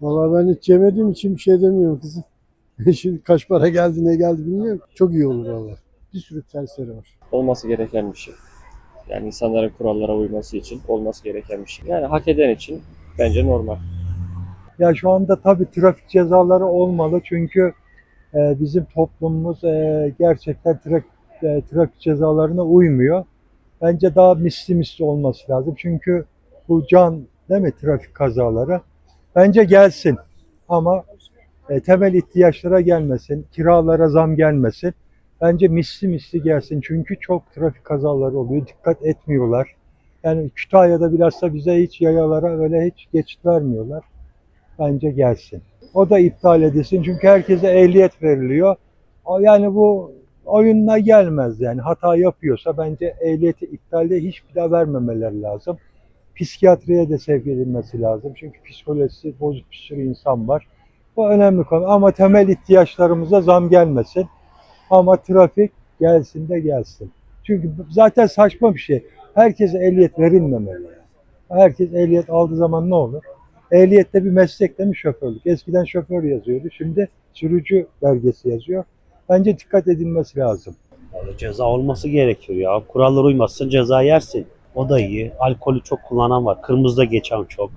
Vallahi ben hiç yemediğim için bir şey demiyorum kızım. Şimdi kaç para geldi ne geldi bilmiyorum. Çok iyi olur vallahi. Bir sürü tersleri var. olması gereken bir şey. Yani insanların kurallara uyması için olması gereken bir şey. Yani hak eden için bence normal. Ya şu anda tabii trafik cezaları olmalı çünkü e, bizim toplumumuz e, gerçekten trafik, e, trafik cezalarına uymuyor. Bence daha misli misli olması lazım. Çünkü bu can değil mi trafik kazaları? Bence gelsin ama e, temel ihtiyaçlara gelmesin, kiralara zam gelmesin. Bence misli misli gelsin çünkü çok trafik kazaları oluyor, dikkat etmiyorlar. Yani Kütahya'da bilhassa bize hiç yayalara öyle hiç geçit vermiyorlar bence gelsin. O da iptal edilsin çünkü herkese ehliyet veriliyor. Yani bu oyununa gelmez yani hata yapıyorsa bence ehliyeti iptalde hiç bir daha vermemeleri lazım. Psikiyatriye de sevk edilmesi lazım çünkü psikolojisi bozuk bir sürü insan var. Bu önemli konu ama temel ihtiyaçlarımıza zam gelmesin. Ama trafik gelsin de gelsin. Çünkü zaten saçma bir şey. Herkese ehliyet verilmemeli. yani. Herkes ehliyet aldığı zaman ne olur? Ehliyette bir meslek değil mi şoförlük? Eskiden şoför yazıyordu. Şimdi sürücü belgesi yazıyor. Bence dikkat edilmesi lazım. Vallahi Ceza olması gerekiyor ya. Kurallara uymazsan ceza yersin. O da iyi. Alkolü çok kullanan var. Kırmızıda geçen çok.